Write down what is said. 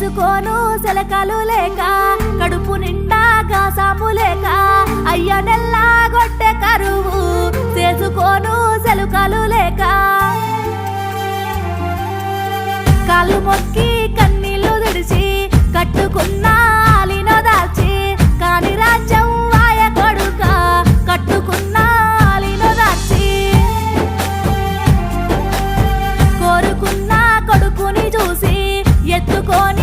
చేసుకోను సెలకలు లేక కడుపు నిండా గాసాము లేక అయ్యో నెల్లా గొట్టె కరువు చేసుకోను సెలుకలు లేక. కాళ్ళు మొక్కి కన్నీళ్ళు తుడిచి కట్టుకున్న ఆలిన దాల్చి కాని రాజ్యం వాయ కోరుకున్న కొడుకుని చూసి ఎత్తుకొని